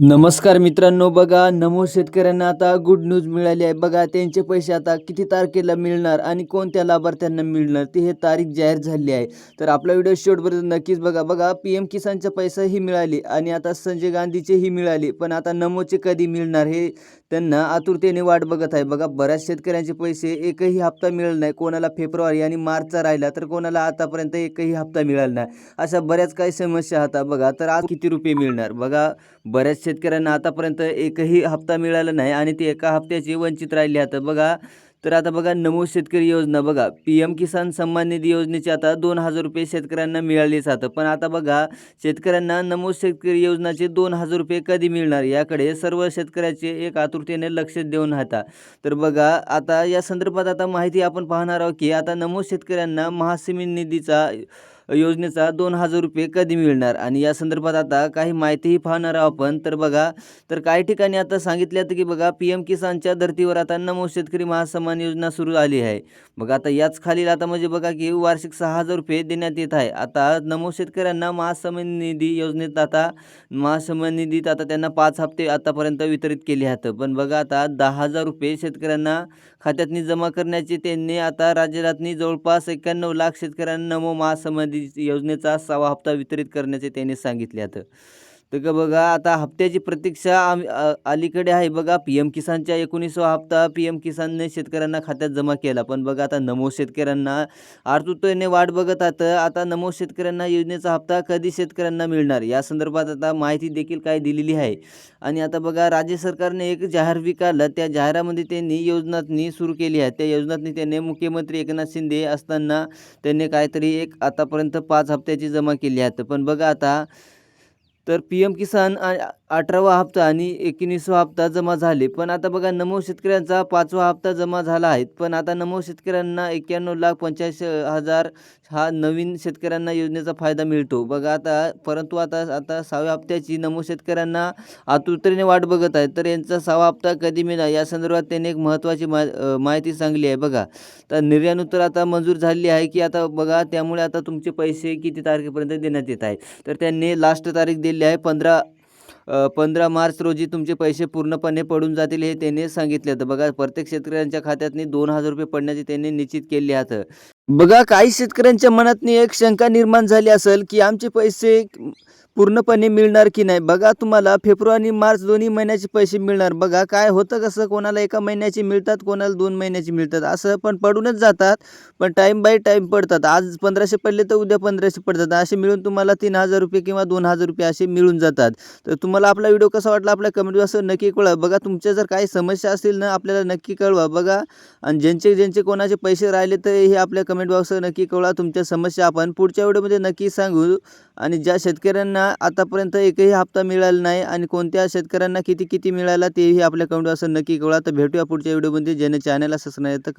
नमस्कार मित्रांनो बघा नमो शेतकऱ्यांना आता गुड न्यूज मिळाली आहे. बघा त्यांचे पैसे आता किती तारखेला मिळणार आणि कोणत्या लाभार्थ्यांना मिळणार ते हे तारीख जाहीर झाली आहे. तर आपला व्हिडिओ शेवटपर्यंत नक्कीच बघा. बघा पी एम किसानचा पैसाही मिळाली आणि आता संजय गांधीचेही मिळाले पण आता नमोचे कधी मिळणार हे त्यांना आतुरतेने वाट बघत आहे. बघा बऱ्याच शेतकऱ्यांचे पैसे एकही हप्ता मिळाला नाही. कोणाला फेब्रुवारी आणि मार्चचा राहिला तर कोणाला आतापर्यंत एकही हप्ता मिळाला नाही. अशा बऱ्याच काही समस्या आता बघा तर आज किती रुपये मिळणार? बघा बऱ्याच शेतकऱ्यांना आतापर्यंत एकही हप्ता मिळाला नाही आणि ते एका हप्त्याची वंचित राहिली आता बघा तर आता बघा नमो शेतकरी योजना. बघा पी एम किसान सन्मान निधी योजनेचे आता दोन हजार रुपये शेतकऱ्यांना मिळालेच आता पण आता बघा शेतकऱ्यांना नमो शेतकरी योजनाचे दोन हजार रुपये कधी मिळणार? याकडे सर्व शेतकऱ्याचे एक आतुरतेने लक्ष देऊन हाता तर बघा आता या संदर्भात आता माहिती आपण पाहणार आहोत की आता नमो शेतकऱ्यांना महासिमी निधीचा योजनेचा दोन हजार रुपये कधी मिळणार? आणि या संदर्भात आता काही माहितीही पाहणार आहोत आपण. तर बघा तर काही ठिकाणी आता सांगितले होतं की बघा पी एम किसानच्या धर्तीवर आता नमो शेतकरी महासन्मान योजना सुरू आली आहे. बघा आता याच खालील आता म्हणजे बघा की वार्षिक सहा हजार रुपये देण्यात येत आहे. आता नमो शेतकऱ्यांना महासन्मान निधी योजनेत आता महासन्मान निधीत आता त्यांना पाच हप्ते आतापर्यंत वितरित केले आहेत. पण बघा आता दहा हजार रुपये शेतकऱ्यांना खात्यातनी जमा करण्याचे त्यांनी आता राज्यातनी जवळपास एक्क्याण्णव लाख शेतकऱ्यांना नमो महासन्मान निधी योजनेचा सहावा हप्ता वितरित करण्याचे त्यांनी सांगितले आहेत तर का बघा आता हप्त्याची प्रतीक्षा आम अलीकडे आहे बघा. पी एम किसानच्या एकोणीसवा हप्ता पी एम किसानने शेतकऱ्यांना खात्यात जमा केला. पण बघा आता नमो शेतकऱ्यांना आर्तुतेने वाट बघत आता आता नमो शेतकऱ्यांना योजनेचा हप्ता कधी शेतकऱ्यांना मिळणार? या संदर्भात आता माहिती देखील काय दिलेली आहे. आणि आता बघा राज्य सरकारने एक जाहीर काढलं त्या जाहिरामध्ये त्यांनी योजनातनी सुरू केली आहे. त्या योजनातनी त्यांनी मुख्यमंत्री एकनाथ शिंदे असताना त्यांनी काहीतरी एक आतापर्यंत पाच हप्त्याची जमा केली आहेत. पण बघा आता तर पी एम किसान आ- अठरावा हप्ता आणि एकोणीसवा हप्ता जमा झाले. पण आता बघा नमो शेतकऱ्यांचा पाचवा हप्ता जमा झाला आहे. पण आता नमो शेतकऱ्यांना एक्क्याण्णव लाख पंच्याऐंशी हजार हा नवीन शेतकऱ्यांना योजनेचा फायदा मिळतो. बघा आता परंतु आता आता सहाव्या हप्त्याची नमो शेतकऱ्यांना आतुरतेने वाट बघत आहे तर यांचा सहावा हप्ता कधी मिळणार? या संदर्भात त्यांनी एक महत्त्वाची मा माहिती सांगली आहे बघा. तर निर्यानुत्तर आता मंजूर झाली आहे की आता बघा त्यामुळे आता तुमचे पैसे किती तारखेपर्यंत देण्यात येत आहे तर त्यांनी लास्ट तारीख दिली आहे पंधरा पंधरा मार्च रोजी तुमचे पैसे पूर्णपणे पडून जातील हे त्यांनी सांगितले होतं. बघा प्रत्येक शेतकऱ्यांच्या खात्यातनी दोन हजार रुपये पडण्याचे त्यांनी निश्चित केले आहेत बघा काही शेतकऱ्यांच्या मनातनी एक शंका निर्माण झाली असेल की आमचे पैसे पूर्णपणे मिळणार की नाही? बघा तुम्हाला फेब्रुवारी मार्च दोन्ही महिन्याचे पैसे मिळणार. बघा काय होतं कसं? कोणाला एका महिन्याचे मिळतात कोणाला दोन महिन्याचे मिळतात. असं पण पडूनच जातात पण टाईम बाय टाईम पडतात. आज पंधराशे पडले तर उद्या पंधराशे पडतात. असे मिळून तुम्हाला तीन हजार रुपये किंवा दोन हजार रुपये असे मिळून जातात. तर तुम्हाला आपला व्हिडिओ कसा वाटला? आपल्या कमेंट असं नक्की कळवा. बघा तुमच्या जर काही समस्या असतील ना आपल्याला नक्की कळवा. बघा आणि ज्यांचे ज्यांचे कोणाचे पैसे राहिले तर हे आपल्या कमेंट बॉक्सवर नक्की कळवा. तुमच्या समस्या आपण पुढच्या व्हिडिओमध्ये नक्की सांगू. आणि ज्या शेतकऱ्यांना आतापर्यंत एकही हप्ता मिळाला नाही आणि कोणत्या शेतकऱ्यांना किती किती मिळाला तेही आपल्या कमेंट असं नक्की कळवा. तर भेटूया पुढच्या व्हिडिओमध्ये. ज्याने चॅनलला सबस्क्राईब तर